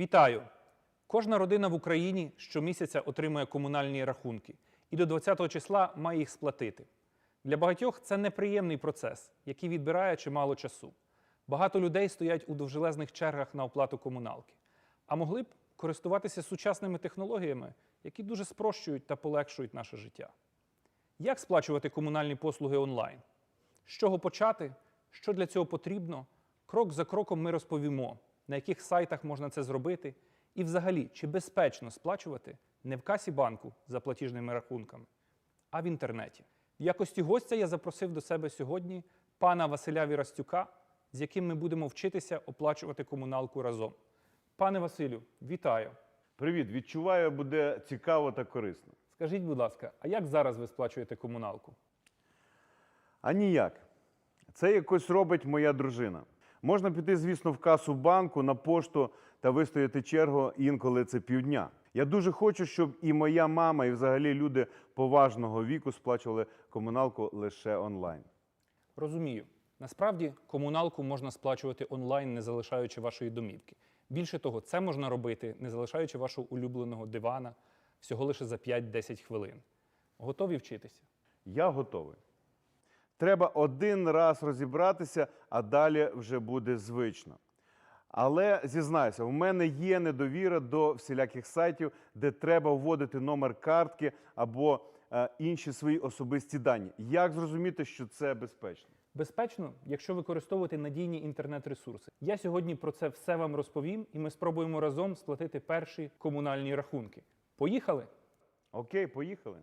Вітаю! Кожна родина в Україні щомісяця отримує комунальні рахунки і до 20-го числа має їх сплатити. Для багатьох це неприємний процес, який відбирає чимало часу. Багато людей стоять у довжелезних чергах на оплату комуналки, а могли б користуватися сучасними технологіями, які дуже спрощують та полегшують наше життя. Як сплачувати комунальні послуги онлайн? З чого почати? Що для цього потрібно? Крок за кроком ми розповімо, на яких сайтах можна це зробити, і взагалі, чи безпечно сплачувати не в касі банку за платіжними рахунками, а в інтернеті. В якості гостя я запросив до себе сьогодні пана Василя Вірастюка, з яким ми будемо вчитися оплачувати комуналку разом. Пане Василю, вітаю! Привіт, відчуваю, буде цікаво та корисно. Скажіть, будь ласка, а як зараз ви сплачуєте комуналку? А ніяк. Це якось робить моя дружина. Можна піти, звісно, в касу банку на пошту та вистояти чергу, інколи це півдня. Я дуже хочу, щоб і моя мама, і взагалі люди поважного віку сплачували комуналку лише онлайн. Розумію. Насправді комуналку можна сплачувати онлайн, не залишаючи вашої домівки. Більше того, це можна робити, не залишаючи вашого улюбленого дивана всього лише за 5-10 хвилин. Готові вчитися? Я готовий. Треба один раз розібратися, а далі вже буде звично. Але зізнаюся, у мене є недовіра до всіляких сайтів, де треба вводити номер картки або е, інші свої особисті дані. Як зрозуміти, що це безпечно? Безпечно, якщо використовувати надійні інтернет-ресурси. Я сьогодні про це все вам розповім, і ми спробуємо разом сплатити перші комунальні рахунки. Поїхали! Окей, поїхали.